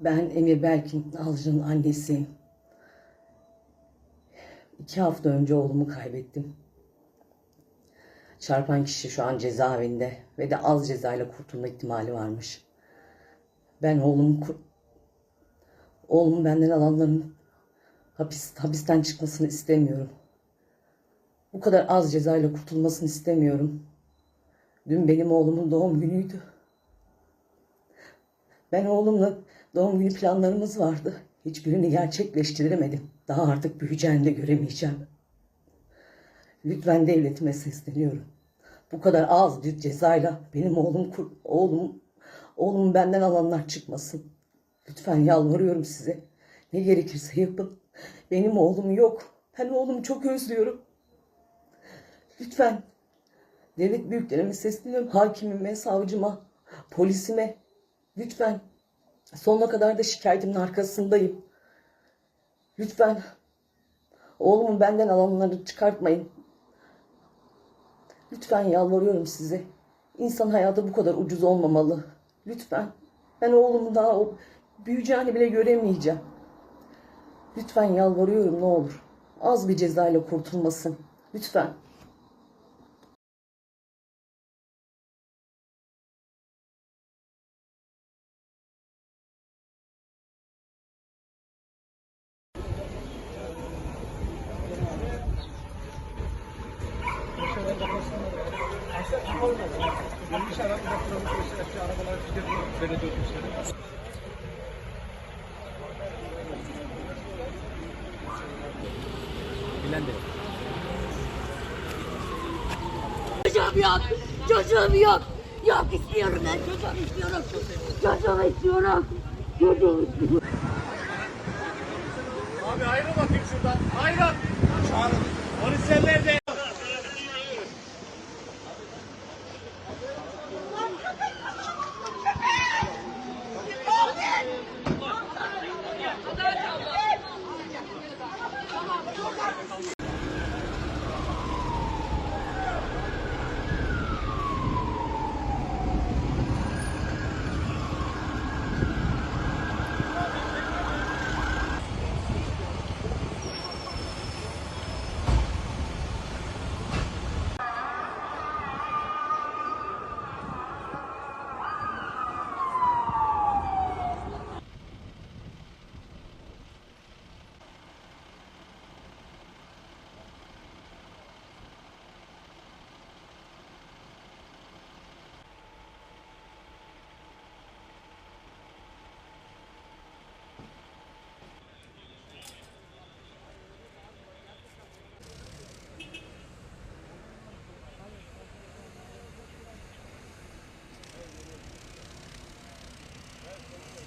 Ben Emir Berkin Alcı'nın annesiyim. İki hafta önce oğlumu kaybettim. Çarpan kişi şu an cezaevinde ve de az cezayla kurtulma ihtimali varmış. Ben oğlumu oğlumu benden alanların hapis, hapisten çıkmasını istemiyorum. Bu kadar az cezayla kurtulmasını istemiyorum. Dün benim oğlumun doğum günüydü. Ben oğlumla doğum günü planlarımız vardı. Hiçbirini gerçekleştiremedim. Daha artık büyüyeceğini de göremeyeceğim. Lütfen devletime sesleniyorum. Bu kadar az bir cezayla benim oğlum oğlum oğlumu benden alanlar çıkmasın. Lütfen yalvarıyorum size. Ne gerekirse yapın. Benim oğlum yok. Ben oğlumu çok özlüyorum. Lütfen devlet büyüklerime sesleniyorum. Hakimime, savcıma, polisime. Lütfen sonuna kadar da şikayetimin arkasındayım. Lütfen oğlumu benden alanları çıkartmayın. Lütfen yalvarıyorum size. İnsan hayatı bu kadar ucuz olmamalı. Lütfen. Ben oğlumu daha o büyüyeceğini bile göremeyeceğim. Lütfen yalvarıyorum ne olur. Az bir cezayla kurtulmasın. Lütfen. Çocuğum yok. Çocuğum yok. Yok istiyorum ben çocuğum istiyorum. Çocuğumu istiyorum. Çocuğumu istiyorum. Abi ayrıl bakayım şuradan. Ayrıl. Polisler nerede?